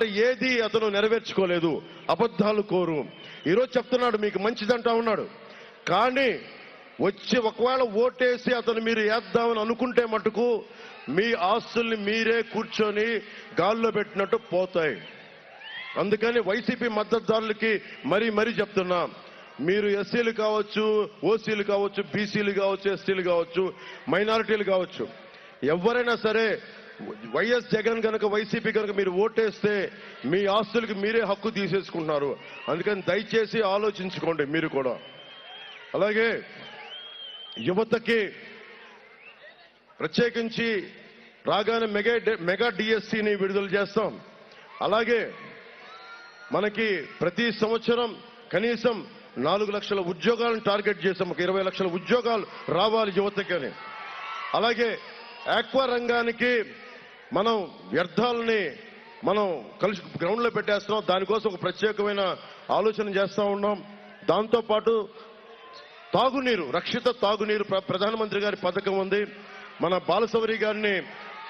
ఏది అతను నెరవేర్చుకోలేదు. అబద్ధాలు కోరు. ఈరోజు చెప్తున్నాడు మీకు మంచిదంటా ఉన్నాడు కానీ వచ్చి ఒకవేళ ఓటేసి అతను మీరు వేద్దామని అనుకుంటే మటుకు మీ ఆస్తుల్ని మీరే కూర్చొని గాల్లో పెట్టినట్టు పోతాయి. అందుకని వైసీపీ మద్దతుదారులకి మరీ మరీ చెప్తున్నా. మీరు ఎస్సీలు కావచ్చు ఓసీలు కావచ్చు బీసీలు కావచ్చు ఎస్టీలు కావచ్చు మైనారిటీలు కావచ్చు ఎవరైనా సరే వైఎస్ జగన్ కనుక వైసీపీ కనుక మీరు ఓటేస్తే మీ ఆస్తులకి మీరే హక్కు తీసేసుకుంటున్నారు. అందుకని దయచేసి ఆలోచించుకోండి మీరు కూడా. అలాగే యువతకి ప్రత్యేకించి రాగానే మెగా మెగా డిఎస్సిని విడుదల చేస్తాం. అలాగే మనకి ప్రతి సంవత్సరం కనీసం నాలుగు లక్షల ఉద్యోగాలను టార్గెట్ చేసాం. ఒక ఇరవై లక్షల ఉద్యోగాలు రావాలి యువతకని అలాగే ఆక్వా రంగానికి మనం వ్యర్థాలని మనం కలిసి గ్రౌండ్లో పెట్టేస్తున్నాం. దానికోసం ఒక ప్రత్యేకమైన ఆలోచన చేస్తూ ఉన్నాం. దాంతోపాటు తాగునీరు రక్షిత తాగునీరు ప్ర- ప్రధానమంత్రి గారి పథకం ఉంది. మన బాలసౌరి గారిని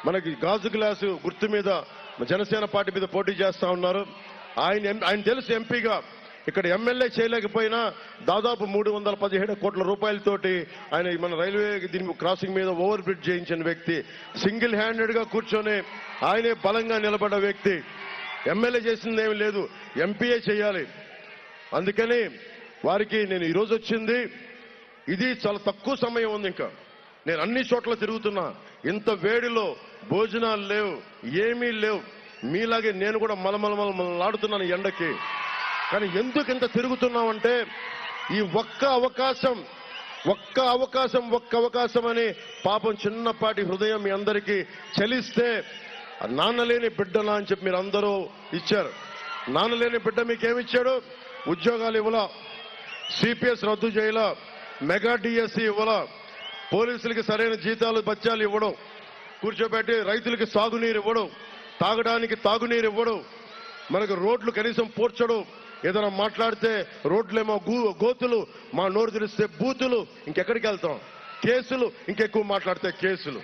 మనకి గాజు గ్లాసు గుర్తు మీద జనసేన పార్టీ మీద పోటీ చేస్తూ ఉన్నారు. ఆయన ఎం- ఆయన తెలుసు ఎంపీగా ఇక్కడ ఎమ్మెల్యే చేయలేకపోయినా దాదాపు మూడు వందల పదిహేడు కోట్ల రూపాయలతోటి ఆయన మన రైల్వే దీని క్రాసింగ్ మీద ఓవర్ బ్రిడ్జ్ చేయించిన వ్యక్తి. సింగిల్ హ్యాండెడ్గా కూర్చొని ఆయనే బలంగా నిలబడ్డ వ్యక్తి. ఎమ్మెల్యే చేసింది ఏమి లేదు ఎంపీఏ చేయాలి. అందుకని వారికి నేను ఈరోజు వచ్చింది. ఇది చాలా తక్కువ సమయం ఉంది ఇంకా. నేను అన్ని చోట్ల తిరుగుతున్నా. ఇంత వేడిలో భోజనాలు లేవు ఏమీ లేవు. మీలాగే నేను కూడా మలమలమలమలాడుతున్నాను ఎండకి. కానీ ఎందుకు ఇంత తిరుగుతున్నామంటే ఈ ఒక్క అవకాశం ఒక్క అవకాశం ఒక్క అవకాశం అని పాపం చిన్నపాటి హృదయం మీ అందరికీ చలిస్తే నాన్నలేని బిడ్డలా అని చెప్పి మీరు అందరూ ఇచ్చారు. నాన్నలేని బిడ్డ మీకేమిచ్చాడు? ఉద్యోగాలు ఇవ్వలా? సిపిఎస్ రద్దు చేయలా? మెగా డిఎస్సి ఇవ్వలా? పోలీసులకి సరైన జీతాలు బత్యాలు ఇవ్వడం కూర్చోబెట్టి రైతులకి సాగునీరు ఇవ్వడం తాగడానికి తాగునీరు ఇవ్వడం మనకు రోడ్లు కనీసం పూడ్చడం ఏదైనా మాట్లాడితే రోడ్లేమో గూ గోతులు మా నోరు తెరిస్తే బూతులు ఇంకెక్కడికి వెళ్తాం? కేసులు ఇంకెక్కువ మాట్లాడితే కేసులు.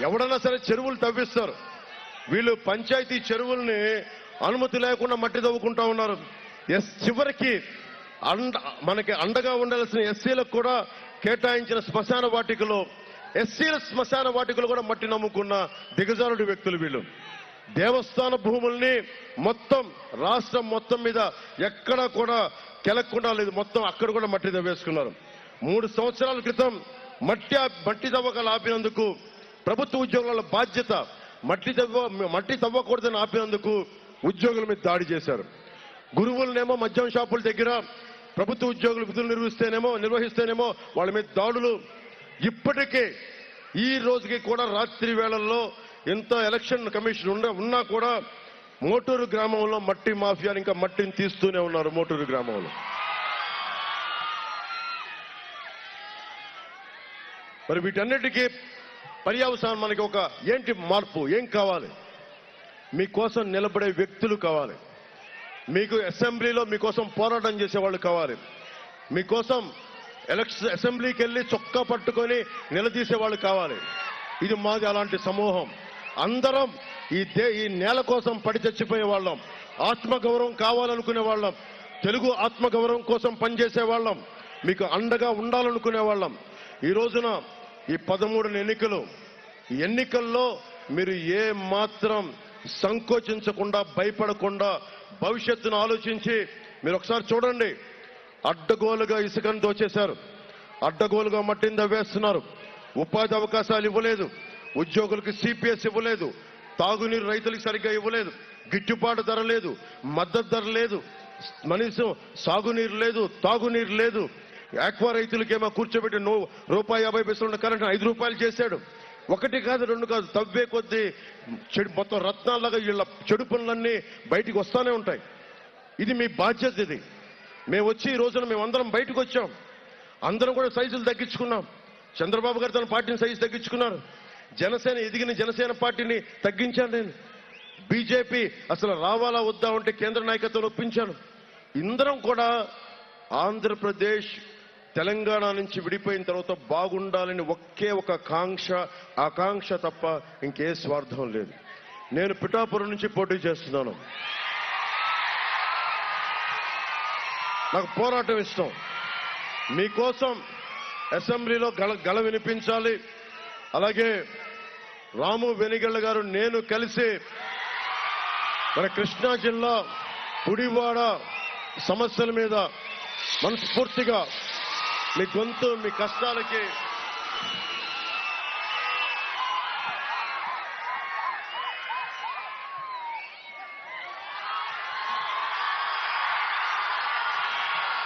ఎవడన్నా సరే చెరువులు తవ్విస్తారు. వీళ్ళు పంచాయతీ చెరువుల్ని అనుమతి లేకుండా మట్టి తవ్వుకుంటా ఉన్నారు. ఎస్ చివరికి అండ మనకి అండగా ఉండాల్సిన ఎస్సీలకు కూడా కేటాయించిన శ్మశాన వాటికలో ఎస్సీల శ్మశాన వాటికలు కూడా మట్టి నమ్ముకున్న దిగజారుడు వ్యక్తులు వీళ్ళు. దేవస్థాన భూముల్ని మొత్తం రాష్ట్రం మొత్తం మీద ఎక్కడా కూడా కెలక్కుండా లేదు. మొత్తం అక్కడ కూడా మట్టి తవ్వేసుకున్నారు మూడు సంవత్సరాల క్రితం మట్టి మట్టి తవ్వకాలు ఆపినందుకు ప్రభుత్వ ఉద్యోగుల బాధ్యత మట్టి తవ్వ మట్టి తవ్వకూడదని ఆపినందుకు ఉద్యోగుల మీద దాడి చేశారు. గురువులనేమో మద్యం షాపుల దగ్గర ప్రభుత్వ ఉద్యోగులు విధులు నిర్వహిస్తేనేమో నిర్వహిస్తేనేమో వాళ్ళ మీద దాడులు. ఇప్పటికే ఈ రోజుకి కూడా రాత్రి వేళల్లో ఎంత ఎలక్షన్ కమిషన్ ఉండ ఉన్నా కూడా మోటూరు గ్రామంలో మట్టి మాఫియా ఇంకా మట్టిని తీస్తూనే ఉన్నారు మోటూరు గ్రామంలో. మరి వీటన్నిటికీ పర్యావసానం మనకి ఒక ఏంటి మార్పు? ఏం కావాలి? మీకోసం నిలబడే వ్యక్తులు కావాలి. మీకు అసెంబ్లీలో మీకోసం పోరాటం చేసేవాళ్ళు కావాలి. మీకోసం ఎలక్షన్ అసెంబ్లీకి వెళ్ళి చొక్కా పట్టుకొని నిలదీసే వాళ్ళు కావాలి. ఇది మాది అలాంటి సమూహం. అందరం ఈ దే ఈ నేల కోసం పడి చచ్చిపోయే వాళ్ళం. ఆత్మగౌరవం కావాలనుకునే వాళ్ళం. తెలుగు ఆత్మగౌరవం కోసం పనిచేసే వాళ్ళం. మీకు అండగా ఉండాలనుకునే వాళ్ళం. ఈ రోజున ఈ పదమూడు ఎన్నికలు. ఎన్నికల్లో మీరు ఏ మాత్రం సంకోచించకుండా భయపడకుండా భవిష్యత్తును ఆలోచించి మీరు ఒకసారి చూడండి. అడ్డగోలుగా ఇసుకను దోచేశారు. అడ్డగోలుగా మట్టిని వేస్తున్నారు ఉపాధి అవకాశాలు ఇవ్వలేదు. ఉద్యోగులకు సిపిఎస్ ఇవ్వలేదు. తాగునీరు రైతులకు సరిగ్గా ఇవ్వలేదు. గిట్టుబాటు ధర లేదు. మద్దతు ధర లేదు. కనీసం సాగునీరు లేదు. తాగునీరు లేదు. ఆక్వా రైతులకేమో కూర్చోబెట్టి నో రూపాయి యాభై పైసలు ఉన్న కరెంట్ ఐదు రూపాయలు చేశాడు. ఒకటి కాదు రెండు కాదు తవ్వే కొద్దీ చెడు మొత్తం రత్నాలుగా వీళ్ళ చెడు పనులన్నీ బయటికి వస్తూనే ఉంటాయి. ఇది మీ బాధ్యత ఇది. మేము వచ్చి ఈ రోజున మేము అందరం బయటకు వచ్చాం. అందరం కూడా సైజులు తగ్గించుకున్నాం. చంద్రబాబు గారు తన పార్టీని సైజు తగ్గించుకున్నారు. జనసేన ఎదిగిన జనసేన పార్టీని తగ్గించాను నేను. బీజేపీ అసలు రావాలా వద్దా ఉంటే కేంద్ర నాయకత్వం ఒప్పించాను. ఇందరం కూడా ఆంధ్రప్రదేశ్ తెలంగాణ నుంచి విడిపోయిన తర్వాత బాగుండాలని ఒకే ఒక కాంక్ష ఆకాంక్ష తప్ప ఇంకే స్వార్థం లేదు. నేను పిఠాపురం నుంచి పోటీ చేస్తున్నాను. నాకు పోరాటం ఇష్టం. మీకోసం అసెంబ్లీలో గల గల వినిపించాలి. అలాగే రాము వెనిగళ్ళ గారు నేను కలిసి మన కృష్ణా జిల్లా పుడివాడ సమస్యల మీద మనస్ఫూర్తిగా మీ గొంతు మీ కష్టాలకి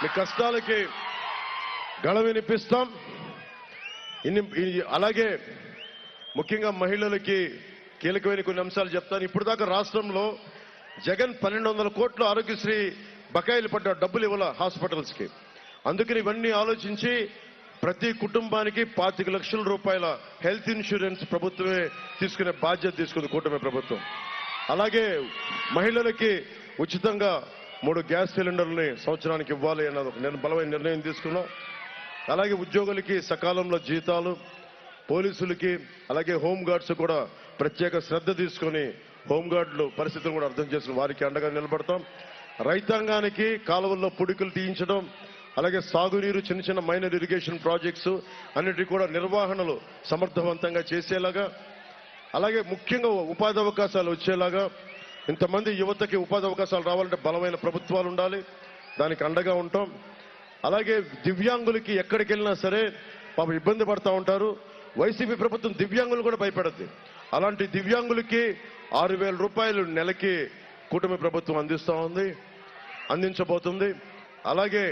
మీ కష్టాలకి గళ వినిపిస్తాం ఇన్ని అలాగే ముఖ్యంగా మహిళలకి కీలకమైన కొన్ని అంశాలు చెప్తాను. ఇప్పుడు దాకా రాష్ట్రంలో జగన్ పన్నెండు వందల కోట్లు ఆరోగ్యశ్రీ బకాయిలు పడ్డ డబ్బులు ఇవ్వాల హాస్పిటల్స్కి. అందుకని ఇవన్నీ ఆలోచించి ప్రతి కుటుంబానికి పాతిక లక్షల రూపాయల హెల్త్ ఇన్సూరెన్స్ ప్రభుత్వమే తీసుకునే బాధ్యత తీసుకుంది కూటమి ప్రభుత్వం. అలాగే మహిళలకి ఉచితంగా మూడు గ్యాస్ సిలిండర్లని సంవత్సరానికి ఇవ్వాలి అన్నది ఒక నిర్- బలమైన నిర్ణయం తీసుకున్నాం. అలాగే ఉద్యోగులకి సకాలంలో జీతాలు పోలీసులకి అలాగే హోంగార్డ్స్ కూడా ప్రత్యేక శ్రద్ధ తీసుకొని హోంగార్డులు పరిస్థితులు కూడా అర్థం చేసుకుని వారికి అండగా నిలబడతాం. రైతాంగానికి కాలువల్లో పుడికలు తీయించడం అలాగే సాగునీరు చిన్న చిన్న మైనర్ ఇరిగేషన్ ప్రాజెక్ట్స్ అన్నిటి కూడా నిర్వహణలు సమర్థవంతంగా చేసేలాగా అలాగే ముఖ్యంగా ఉపాధి అవకాశాలు వచ్చేలాగా ఇంతమంది యువతకి ఉపాధి అవకాశాలు రావాలంటే బలమైన ప్రభుత్వాలు ఉండాలి దానికి అండగా ఉంటాం. అలాగే దివ్యాంగులకి ఎక్కడికి వెళ్ళినా సరే పాప ఇబ్బంది పడతా ఉంటారు. వైసీపీ ప్రభుత్వం దివ్యాంగులు కూడా భయపడద్ది. అలాంటి దివ్యాంగులకి ఆరు వేల రూపాయలు నెలకి కూటమి ప్రభుత్వం అందిస్తూ ఉంది అందించబోతుంది. అలాగే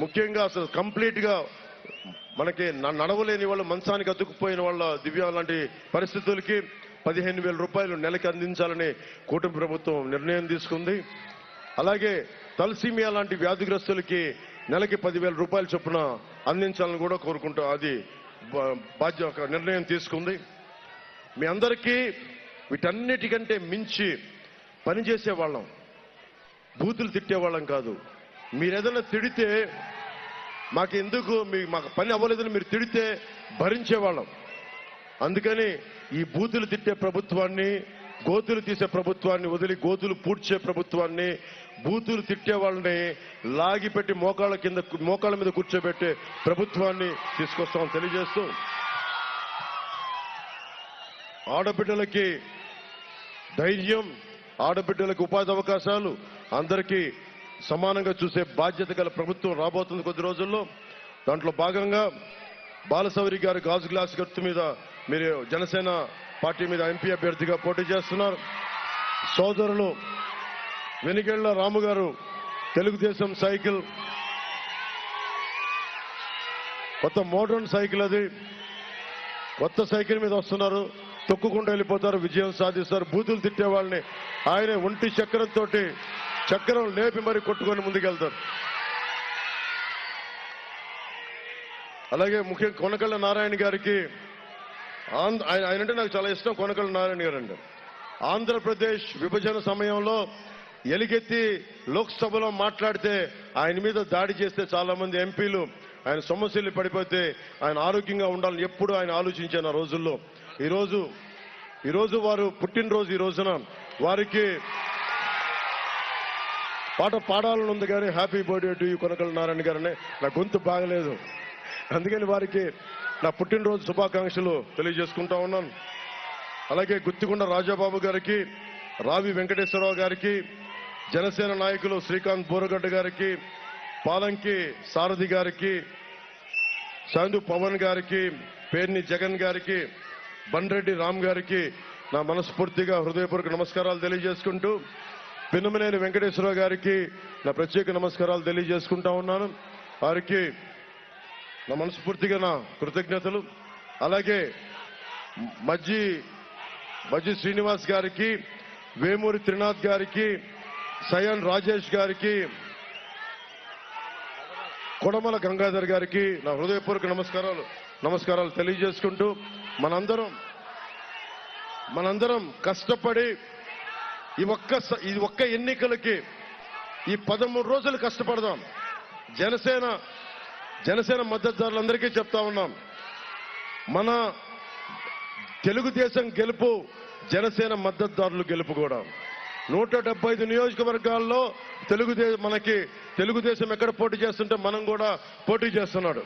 ముఖ్యంగా అసలు కంప్లీట్గా మనకి నడవలేని వాళ్ళు మంచానికి అతుక్కుపోయిన వాళ్ళ దివ్యాంగ లాంటి పరిస్థితులకి పదిహేను వేల రూపాయలు నెలకి అందించాలని కూటమి ప్రభుత్వం నిర్ణయం తీసుకుంది. అలాగే తలసీమియా లాంటి వ్యాధిగ్రస్తులకి నెలకి పదివేల రూపాయల చొప్పున అందించాలని కూడా కోరుకుంటూ అది బా- బాధ్య ఒక నిర్ణయం తీసుకుంది. మీ అందరికీ వీటన్నిటికంటే మించి పనిచేసే వాళ్ళం బూతులు తిట్టేవాళ్ళం కాదు. మీరేదైనా తిడితే మాకు ఎందుకు మీ మాకు పని అవ్వలేదని మీరు తిడితే భరించేవాళ్ళం. అందుకని ఈ బూతులు తిట్టే ప్రభుత్వాన్ని గోతులు తీసే ప్రభుత్వాన్ని వదిలి గోతులు పూడ్చే ప్రభుత్వాన్ని బూతులు తిట్టే వాళ్ళని లాగిపెట్టి మోకాళ్ళ కింద మోకాళ్ళ మీద కూర్చోబెట్టే ప్రభుత్వాన్ని తీసుకొస్తామని తెలియజేస్తూ ఆడబిడ్డలకి ధైర్యం ఆడబిడ్డలకు ఉపాధి అవకాశాలు అందరికీ సమానంగా చూసే బాధ్యత గల ప్రభుత్వం రాబోతుంది కొద్ది రోజుల్లో. దాంట్లో భాగంగా బాలసౌరి గారు గాజు గ్లాస్ గుర్తు మీద మీరు జనసేన పార్టీ మీద ఎంపీ అభ్యర్థిగా పోటీ చేస్తున్నారు. సోదరులు వెనిగళ్ళ రాము గారు తెలుగుదేశం సైకిల్. కొత్త మోడర్న్ సైకిల్ అది. కొత్త సైకిల్ మీద వస్తున్నారు. తొక్కుకుంటూ వెళ్ళిపోతారు. విజయం సాధిస్తారు. బూతులు తిట్టే వాళ్ళని ఆయన ఒంటి చక్రంతో చక్రం లేపి మరి కొట్టుకొని ముందుకెళ్తారు. అలాగే ముఖ్యంగా కొనకళ్ళ నారాయణ గారికి ఆయన ఆయన అంటే నాకు చాలా ఇష్టం. కొనకళ్ళ నారాయణ గారు అండి ఆంధ్రప్రదేశ్ విభజన సమయంలో ఎలిగెత్తి లోక్సభలో మాట్లాడితే ఆయన మీద దాడి చేస్తే చాలా మంది ఎంపీలు ఆయన సమస్యలు పడిపోతే ఆయన ఆరోగ్యంగా ఉండాలని ఎప్పుడు ఆయన ఆలోచించాను ఆ రోజుల్లో. ఈరోజు ఈరోజు వారు పుట్టినరోజు ఈ రోజున వారికి పాట పాడాలని ఉంది కానీ happy birthday to you Konakala Narayana గారని నా గొంతు బాగలేదు. అందుకని వారికి నా పుట్టినరోజు శుభాకాంక్షలు తెలియజేసుకుంటా ఉన్నాను. అలాగే గుత్తికొండ రాజాబాబు గారికి రావి వెంకటేశ్వరరావు గారికి జనసేన నాయకులు శ్రీకాంత్ బోరగడ్డ గారికి పాలంకి సారథి గారికి సందు పవన్ గారికి పేర్ని జగన్ గారికి బండ్రెడ్డి రామ్ గారికి నా మనస్ఫూర్తిగా హృదయపూర్వక నమస్కారాలు తెలియజేసుకుంటూ పిన్నమనేని వెంకటేశ్వరరావు గారికి నా ప్రత్యేక నమస్కారాలు తెలియజేసుకుంటా ఉన్నాను. వారికి నా మనస్ఫూర్తిగా నా కృతజ్ఞతలు. అలాగే మజ్జి మజ్జి శ్రీనివాస్ గారికి వేమూరి త్రినాథ్ గారికి సయన్ రాజేష్ గారికి కొడమల గంగాధర్ గారికి నా హృదయపూర్వక నమస్కారాలు నమస్కారాలు తెలియజేసుకుంటూ మనందరం మనందరం కష్టపడి ఈ ఒక్క స- ఈ ఒక్క ఎన్నికలకి ఈ పదమూడు రోజులు కష్టపడదాం. జనసేన జనసేన మద్దతుదారులందరికీ చెప్తా ఉన్నాం. మన తెలుగుదేశం గెలుపు జనసేన మద్దతుదారులు గెలుపు కూడా. నూట డెబ్బై ఐదు నియోజకవర్గాల్లో తెలుగుదేశం మనకి తెలుగుదేశం ఎక్కడ పోటీ చేస్తుంటే మనం కూడా పోటీ చేస్తున్నాడు.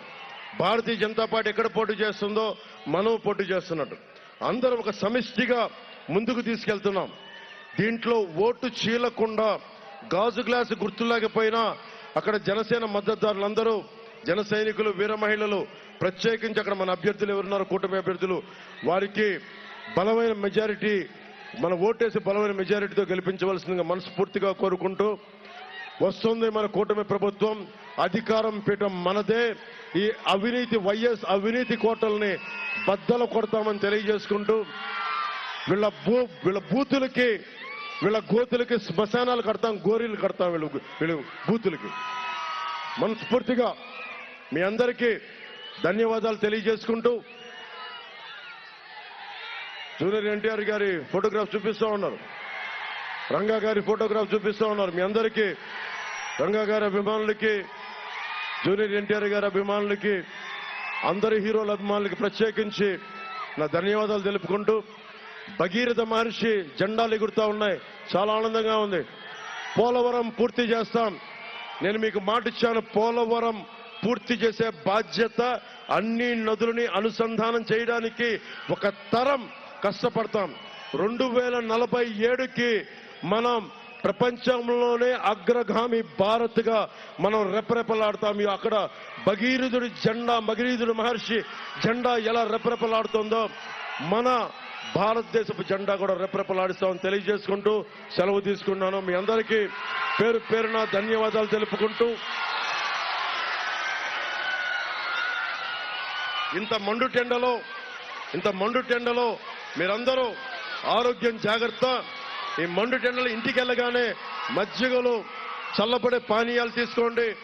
భారతీయ జనతా పార్టీ ఎక్కడ పోటీ చేస్తుందో మనం పోటీ చేస్తున్నాడు. అందరం ఒక సమిష్టిగా ముందుకు తీసుకెళ్తున్నాం. దీంట్లో ఓటు చీలకుండా గాజు గ్లాసు గుర్తులేకపోయినా అక్కడ జనసేన మద్దతుదారులందరూ జన సైనికులు వీర మహిళలు ప్రత్యేకించి అక్కడ మన అభ్యర్థులు ఎవరున్నారు కూటమి అభ్యర్థులు వారికి బలమైన మెజారిటీ మన ఓటేసి బలమైన మెజారిటీతో గెలిపించవలసిందిగా మనస్ఫూర్తిగా కోరుకుంటూ వస్తుంది మన కూటమి ప్రభుత్వం. అధికారం పీఠం మనదే. ఈ అవినీతి వైఎస్ అవినీతి కోటల్ని బద్దలు కొడతామని తెలియజేసుకుంటూ వీళ్ళ భూ వీళ్ళ బూతులకి వీళ్ళ గోతులకి శ్మశానాలు కడతాం గోరీలు కడతాం వీళ్ళు వీళ్ళు బూతులకి. మనస్ఫూర్తిగా మీ అందరికీ ధన్యవాదాలు తెలియజేసుకుంటూ జూనియర్ ఎన్టీఆర్ గారి ఫోటోగ్రాఫ్ చూపిస్తూ ఉన్నారు. రంగా గారి ఫోటోగ్రాఫ్ చూపిస్తూ ఉన్నారు. మీ అందరికీ రంగా గారి అభిమానులకి జూనియర్ ఎన్టీఆర్ గారి అభిమానులకి అందరి హీరోల అభిమానులకి ప్రత్యేకించి నా ధన్యవాదాలు తెలుపుకుంటూ భగీరథ మహర్షి జెండాలు ఎగురుతూ ఉన్నాయి. చాలా ఆనందంగా ఉంది. పోలవరం పూర్తి చేస్తాం. నేను మీకు మాట ఇచ్చాను. పోలవరం పూర్తి చేసే బాధ్యత అన్ని నదులని అనుసంధానం చేయడానికి ఒక తరం కష్టపడతాం. రెండు వేల నలభై ఏడుకి మనం ప్రపంచంలోనే అగ్రగామి భారత్గా మనం రెపరెపలాడతాం. అక్కడ భగీరథుడి జెండా భగీరథుడి మహర్షి జెండా ఎలా రెపరెపలాడుతుందో మన భారతదేశపు జెండా కూడా రెపరెపలాడిస్తామని తెలియజేసుకుంటూ సెలవు తీసుకున్నాను. మీ అందరికీ పేరు పేరున ధన్యవాదాలు తెలుపుకుంటూ ఇంత మండు టెండలో ఇంత మండు టెండలో మీరందరూ ఆరోగ్యం జాగ్రత్త. ఈ మండు టెండలు ఇంటికి వెళ్ళగానే మజ్జిగలు చల్లబడే పానీయాలు తీసుకోండి.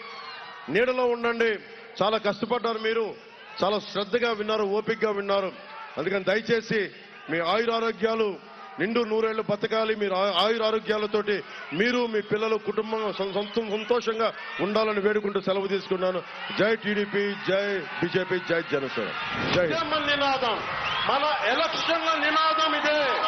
నీడలో ఉండండి. చాలా కష్టపడ్డారు మీరు. చాలా శ్రద్ధగా విన్నారు ఓపికగా విన్నారు. అందుకని దయచేసి మీ ఆయురారోగ్యాలు నిండు నూరేళ్ళు బతకాలి. మీరు ఆ- ఆయురారోగ్యాలతోటి మీరు మీ పిల్లలు కుటుంబం సంతోషంగా ఉండాలని వేడుకుంటూ సెలవు తీసుకున్నాను. జై టీడీపీ జై బీజేపీ జై జనసేన. జై నినాదం. మన ఎలక్షన్ల నినాదం ఇదే.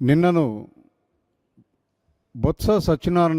నిన్నను బొత్స సత్యనారాయణ